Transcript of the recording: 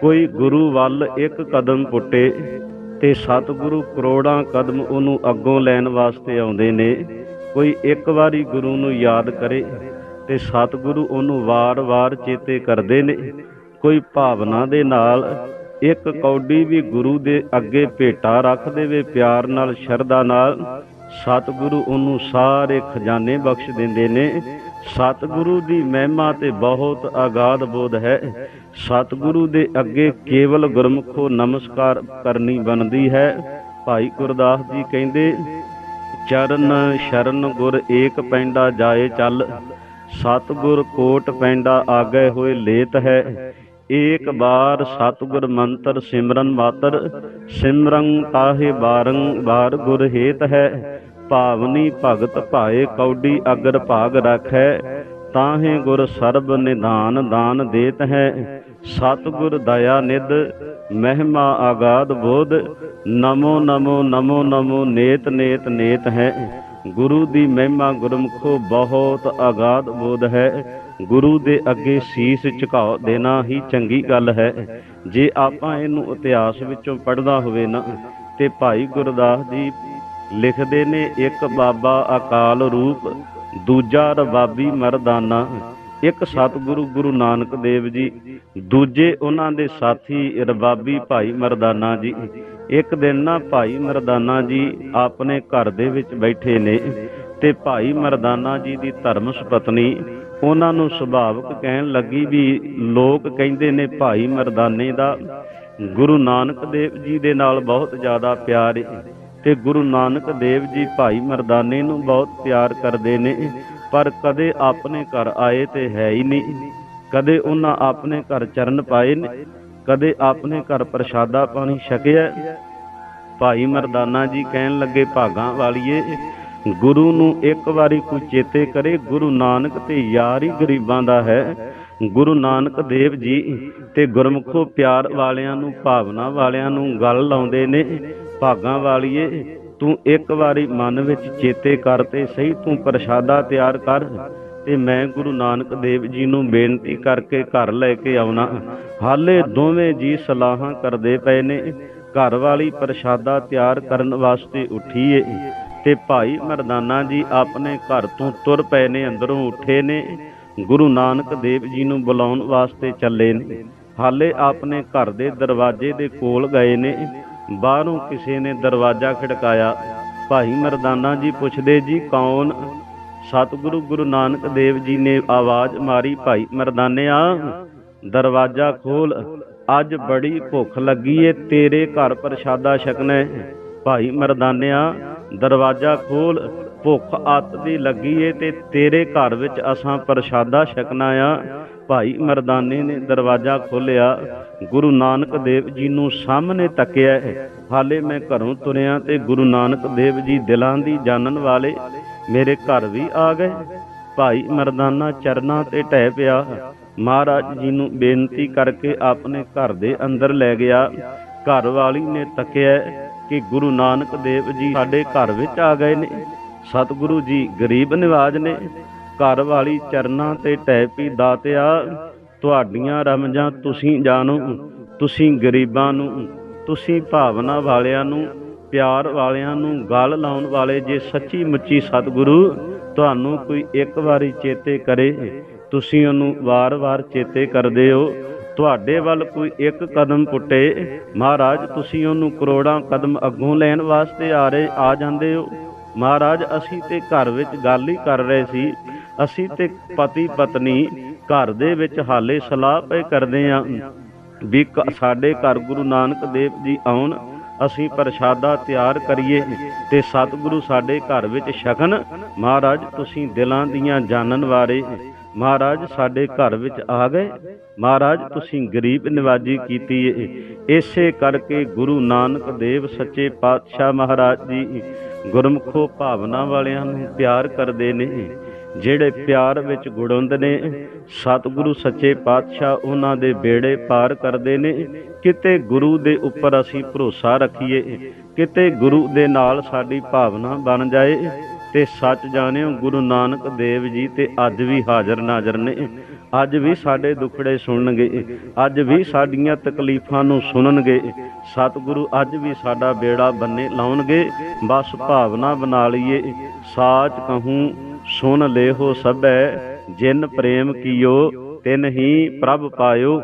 ਕੋਈ ਗੁਰੂ ਵੱਲ ਇੱਕ ਕਦਮ ਪੁੱਟੇ ਤੇ ਸਤਿਗੁਰੂ ਕਰੋੜਾਂ ਕਦਮ ਉਹਨੂੰ ਅੱਗੋਂ ਲੈਣ ਵਾਸਤੇ ਆਉਂਦੇ ਨੇ, ਕੋਈ ਇੱਕ ਵਾਰੀ ਗੁਰੂ ਨੂੰ ਯਾਦ ਕਰੇ ਤੇ ਸਤਿਗੁਰੂ ਉਹਨੂੰ ਵਾਰ-ਵਾਰ ਚੇਤੇ ਕਰਦੇ ਨੇ, ਕੋਈ ਭਾਵਨਾ ਦੇ ਨਾਲ ਇੱਕ ਕੌਡੀ ਵੀ ਗੁਰੂ ਦੇ ਅੱਗੇ ਭੇਟਾ ਰੱਖ ਦੇਵੇ ਪਿਆਰ ਨਾਲ, ਸ਼ਰਧਾ ਨਾਲ, ਸਤਿਗੁਰੂ ਉਹਨੂੰ ਸਾਰੇ ਖਜ਼ਾਨੇ ਬਖਸ਼ ਦਿੰਦੇ ਨੇ ਸਤਿਗੁਰੂ ਦੀ ਮਹਿਮਾ ਤੇ ਬਹੁਤ ਆਗਾਧ ਬੋਧ ਹੈ। ਸਤਿਗੁਰੂ ਦੇ ਅੱਗੇ ਕੇਵਲ ਗੁਰਮੁਖੋ ਨਮਸਕਾਰ ਕਰਨੀ ਬਣਦੀ ਹੈ। ਭਾਈ ਗੁਰਦਾਸ ਜੀ ਕਹਿੰਦੇ, ਚਰਨ ਸ਼ਰਨ ਗੁਰ ਏਕ ਪੈਂਡਾ ਜਾਏ ਚੱਲ, ਸਤਿਗੁਰ ਕੋਟ ਪੈਂਡਾ ਆਗੇ ਹੋਏ ਲੇਤ ਹੈ। ਏਕ ਬਾਰ ਸਤਿਗੁਰ ਮੰਤਰ ਸਿਮਰਨ ਮਾਤਰ ਸਿਮਰੰ ਤਾਹੇ ਬਾਰੰ ਬਾਰ ਗੁਰ ਹੇਤ ਹੈ। ਭਾਵਨੀ ਭਗਤ ਭਾਏ ਕੌਡੀ ਅਗਰ ਭਾਗ ਰੱਖੈ, ਤਾਹੇ ਗੁਰ ਸਰਬ ਨਿਧਾਨ ਦਾਨ ਦੇਤ ਹੈ। ਸਤਿਗੁਰ ਦਇਆ ਨਿਧ, ਮਹਿਮਾ ਆਗਾਦ ਬੋਧ, ਨਮੋ ਨਮੋ ਨਮੋ ਨਮੋ ਨੇਤ ਨੇਤ ਨੇਤ ਹੈ। ਗੁਰੂ ਦੀ ਮਹਿਮਾ ਗੁਰਮੁਖੋ ਬਹੁਤ ਆਗਾਦ ਬੋਧ ਹੈ। ਗੁਰੂ ਦੇ ਅੱਗੇ ਸੀਸ ਝੁਕਾਓ ਦੇਣਾ ਹੀ ਚੰਗੀ ਗੱਲ ਹੈ। ਜੇ ਆਪਾਂ ਇਹਨੂੰ ਇਤਿਹਾਸ ਵਿੱਚੋਂ ਪੜ੍ਹਦਾ ਹੋਵੇ ਨਾ, ਤੇ ਭਾਈ ਗੁਰਦਾਸ ਜੀ ਲਿਖਦੇ ਨੇ, ਇੱਕ ਬਾਬਾ ਅਕਾਲ ਰੂਪ, ਦੂਜਾ ਰਬਾਬੀ ਮਰਦਾਨਾ, ਇੱਕ ਸਤਿਗੁਰੂ ਗੁਰੂ ਨਾਨਕ ਦੇਵ ਜੀ, ਦੂਜੇ ਉਹਨਾਂ ਦੇ ਸਾਥੀ ਰਬਾਬੀ ਭਾਈ ਮਰਦਾਨਾ ਜੀ। ਇੱਕ ਦਿਨ ਨਾ ਭਾਈ ਮਰਦਾਨਾ ਜੀ ਆਪਣੇ ਘਰ ਦੇ ਵਿੱਚ ਬੈਠੇ ਨੇ ਤੇ ਭਾਈ ਮਰਦਾਨਾ ਜੀ ਦੀ ਧਰਮ ਸੁਪਤਨੀ ਉਹਨਾਂ ਨੂੰ ਸੁਭਾਵਕ ਕਹਿਣ ਲੱਗੀ ਵੀ ਲੋਕ ਕਹਿੰਦੇ ਨੇ ਭਾਈ ਮਰਦਾਨੇ ਦਾ ਗੁਰੂ ਨਾਨਕ ਦੇਵ ਜੀ ਦੇ ਨਾਲ ਬਹੁਤ ਜ਼ਿਆਦਾ ਪਿਆਰ ਹੈ ਤੇ ਗੁਰੂ ਨਾਨਕ ਦੇਵ ਜੀ ਭਾਈ ਮਰਦਾਨੇ ਨੂੰ ਬਹੁਤ ਪਿਆਰ ਕਰਦੇ ਨੇ, ਪਰ ਕਦੇ ਆਪਣੇ ਘਰ ਆਏ ਤੇ ਹੈ ਹੀ ਨਹੀਂ। ਕਦੇ ਉਹਨਾਂ ਆਪਣੇ ਘਰ ਚਰਨ ਪਾਏ ਨੇ, ਕਦੇ ਆਪਣੇ ਘਰ ਪ੍ਰਸ਼ਾਦਾ ਪਾਣੀ ਛਕਿਆ। ਭਾਈ ਮਰਦਾਨਾ ਜੀ ਕਹਿਣ ਲੱਗੇ, ਭਾਗਾਂ ਵਾਲੀਏ, ਗੁਰੂ ਨੂੰ ਇੱਕ ਵਾਰੀ ਕੋਈ ਚੇਤੇ ਕਰੇ, ਗੁਰੂ ਨਾਨਕ ਤੇ ਯਾਰ ਹੀ ਗਰੀਬਾਂ ਦਾ ਹੈ। ਗੁਰੂ ਨਾਨਕ ਦੇਵ ਜੀ ਤੇ ਗੁਰਮੁਖੋ ਪਿਆਰ ਵਾਲਿਆਂ ਨੂੰ, ਭਾਵਨਾ ਵਾਲਿਆਂ ਨੂੰ ਗੱਲ ਲਾਉਂਦੇ ਨੇ। ਭਾਗਾਂ ਵਾਲੀਏ, ਤੂੰ ਇੱਕ ਵਾਰੀ ਮਨ ਵਿੱਚ ਚੇਤੇ ਕਰ ਤੇ ਸਹੀ ਤੂੰ ਪ੍ਰਸ਼ਾਦਾ ਤਿਆਰ ਕਰ ਤੇ ਮੈਂ ਗੁਰੂ ਨਾਨਕ ਦੇਵ ਜੀ ਨੂੰ ਬੇਨਤੀ ਕਰਕੇ ਘਰ ਲੈ ਕੇ ਆਉਣਾ। ਹਾਲੇ ਦੋਵੇਂ ਜੀ ਸਲਾਹਾਂ ਕਰਦੇ ਪਏ ਨੇ, ਘਰ ਵਾਲੀ ਪ੍ਰਸ਼ਾਦਾ ਤਿਆਰ ਕਰਨ ਵਾਸਤੇ ਉੱਠੀ ਏ ਤੇ ਭਾਈ ਮਰਦਾਨਾ ਜੀ ਆਪਣੇ ਘਰ ਤੋਂ ਤੁਰ ਪਏ ਨੇ, ਅੰਦਰੋਂ ਉੱਠੇ ਨੇ। ਗੁਰੂ ਨਾਨਕ ਦੇਵ ਜੀ ਨੂੰ ਬੁਲਾਉਣ ਵਾਸਤੇ ਚੱਲੇ ਨੇ। ਹਾਲੇ ਆਪਣੇ ਘਰ ਦੇ ਦਰਵਾਜ਼ੇ ਦੇ ਕੋਲ ਗਏ ਨੇ। ਬਾਹਰੋਂ ਕਿਸੇ ਨੇ ਦਰਵਾਜ਼ਾ ਖੜਕਾਇਆ। ਭਾਈ ਮਰਦਾਨਾ ਜੀ ਪੁੱਛਦੇ, ਜੀ ਕੌਣ? ਸਤਿਗੁਰੂ ਗੁਰੂ ਨਾਨਕ ਦੇਵ ਜੀ ਨੇ ਆਵਾਜ਼ ਮਾਰੀ, ਭਾਈ ਮਰਦਾਨਿਆ, ਦਰਵਾਜ਼ਾ ਖੋਲ। ਅੱਜ ਬੜੀ ਭੁੱਖ ਲੱਗੀ ਏ, ਤੇਰੇ ਘਰ ਪ੍ਰਸ਼ਾਦਾ ਛਕਣਾ ਭਾਈ ਮਰਦਾਨਿਆ, ਦਰਵਾਜ਼ਾ ਖੋਲ। ਭੁੱਖ ਅੱਤ ਦੀ ਲੱਗੀ ਏ ਤੇ ਤੇਰੇ ਘਰ ਵਿੱਚ ਅਸਾਂ ਪ੍ਰਸ਼ਾਦਾ ਛਕਣਾ ਆ। ਭਾਈ ਮਰਦਾਨੇ ਨੇ ਦਰਵਾਜ਼ਾ ਖੋਲਿਆ ਗੁਰੂ ਨਾਨਕ ਦੇਵ ਜੀ ਨੂੰ ਸਾਹਮਣੇ ਤੱਕਿਆ ਹੈ। ਹਾਲੇ ਮੈਂ ਘਰੋਂ ਤੁਰਿਆ ਤੇ ਗੁਰੂ ਨਾਨਕ ਦੇਵ ਜੀ ਦਿਲਾਂ ਦੀ ਜਾਣਨ ਵਾਲੇ ਮੇਰੇ ਘਰ ਵੀ ਆ ਗਏ। ਭਾਈ ਮਰਦਾਨਾ ਚਰਨਾਂ ਤੇ ਟਹਿ ਪਿਆ। ਮਹਾਰਾਜ ਜੀ ਨੂੰ ਬੇਨਤੀ ਕਰਕੇ ਆਪਣੇ ਘਰ ਦੇ ਅੰਦਰ ਲੈ ਗਿਆ। ਘਰ ਵਾਲੀ ਨੇ ਤੱਕਿਆ ਕਿ ਗੁਰੂ ਨਾਨਕ ਦੇਵ ਜੀ ਸਾਡੇ ਘਰ ਵਿੱਚ ਆ ਗਏ ਨੇ। ਸਤਿਗੁਰੂ ਜੀ ਗਰੀਬ ਨਿਵਾਜ ਨੇ। ਘਰ ਵਾਲੀ ਚਰਨਾਂ ਤੇ ਟੈਪੀ ਪੀ ਦਾਤਿਆ, ਤੁਹਾਡੀਆਂ ਰਮਜਾਂ ਤੁਸੀਂ ਜਾਣੋ, ਤੁਸੀਂ ਗਰੀਬਾਂ ਨੂੰ, ਤੁਸੀਂ ਭਾਵਨਾ ਵਾਲਿਆਂ ਨੂੰ, ਪਿਆਰ ਵਾਲਿਆਂ ਨੂੰ ਗੱਲ ਲਾਉਣ ਵਾਲੇ ਜੇ ਸੱਚੀ ਮੁੱਚੀ ਸਤਿਗੁਰੂ, ਤੁਹਾਨੂੰ ਕੋਈ ਇੱਕ ਵਾਰੀ ਚੇਤੇ ਕਰੇ, ਤੁਸੀਂ ਉਹਨੂੰ ਵਾਰ-ਵਾਰ ਚੇਤੇ ਕਰਦੇ ਹੋ। ਤੁਹਾਡੇ ਵੱਲ ਕੋਈ ਇੱਕ ਕਦਮ ਪੁੱਟੇ, ਮਹਾਰਾਜ, ਤੁਸੀਂ ਉਹਨੂੰ ਕਰੋੜਾਂ ਕਦਮ ਅੱਗੋਂ ਲੈਣ ਵਾਸਤੇ ਆ ਰਹੇ, ਆ ਜਾਂਦੇ ਹੋ। ਮਹਾਰਾਜ, ਅਸੀਂ ਤੇ ਘਰ ਵਿੱਚ ਗੱਲ ਹੀ ਕਰ ਰਹੇ ਸੀ। ਅਸੀਂ ਤੇ ਪਤੀ ਪਤਨੀ ਘਰ ਦੇ ਵਿੱਚ ਹਾਲੇ ਸਲਾਹ ਪਏ ਕਰਦੇ ਆਂ ਵੀ ਕ- ਸਾਡੇ ਘਰ ਗੁਰੂ ਨਾਨਕ ਦੇਵ ਜੀ ਆਉਣ, ਅਸੀਂ ਪ੍ਰਸ਼ਾਦਾ ਤਿਆਰ ਕਰੀਏ ਤੇ ਸਤਿਗੁਰੂ ਸਾਡੇ ਘਰ ਵਿੱਚ ਛਕਣ। ਮਹਾਰਾਜ, ਤੁਸੀਂ ਦਿਲਾਂ ਦੀਆਂ ਜਾਣਨ ਵਾਲੇ ਮਹਾਰਾਜ ਸਾਡੇ ਘਰ ਵਿੱਚ ਆ ਗਏ। ਮਹਾਰਾਜ, ਤੁਸੀਂ ਗਰੀਬ ਨਿਵਾਜੀ ਕੀਤੀ ਏ। ਇਸੇ ਕਰਕੇ ਗੁਰੂ ਨਾਨਕ ਦੇਵ ਸੱਚੇ ਪਾਤਸ਼ਾਹ ਮਹਾਰਾਜ ਜੀ ਗੁਰਮੁਖੋ ਭਾਵਨਾ ਵਾਲਿਆਂ ਨੂੰ ਪਿਆਰ ਕਰਦੇ ਨੇ। ਜਿਹੜੇ ਪਿਆਰ ਵਿੱਚ ਗੁੜੁੰਦ ਨੇ, ਸਤਿਗੁਰੂ ਸੱਚੇ ਪਾਤਸ਼ਾਹ ਉਹਨਾਂ ਦੇ ਬੇੜੇ ਪਾਰ ਕਰਦੇ ਨੇ, ਕਿਤੇ ਗੁਰੂ ਦੇ ਉੱਪਰ ਅਸੀਂ ਭਰੋਸਾ ਰੱਖੀਏ, ਕਿਤੇ ਗੁਰੂ ਦੇ ਨਾਲ ਸਾਡੀ ਭਾਵਨਾ ਬਣ ਜਾਏ, ਤੇ ਸੱਚ ਜਾਣਿਓ ਗੁਰੂ ਨਾਨਕ ਦੇਵ ਜੀ ਤੇ ਅੱਜ ਵੀ ਹਾਜ਼ਰ ਨਾਜ਼ਰ ਨੇ, ਅੱਜ ਵੀ ਸਾਡੇ ਦੁਖੜੇ ਸੁਣਨਗੇ, ਅੱਜ ਵੀ ਸਾਡੀਆਂ ਤਕਲੀਫਾਂ ਨੂੰ ਸੁਣਨਗੇ, ਸਤਿਗੁਰੂ ਅੱਜ ਵੀ ਸਾਡਾ ਬੇੜਾ ਬੰਨੇ ਲਾਉਣਗੇ, ਬਸ ਭਾਵਨਾ ਬਣਾ ਲਈਏ, ਸਾਚ ਕਹੂੰ ਸੁਣ ਲੇਹੋ ਸਭੈ ਜਿਨ ਪ੍ਰੇਮ ਕੀਓ ਤਿਨ ਹੀ ਪ੍ਰਭ ਪਾਇਓ।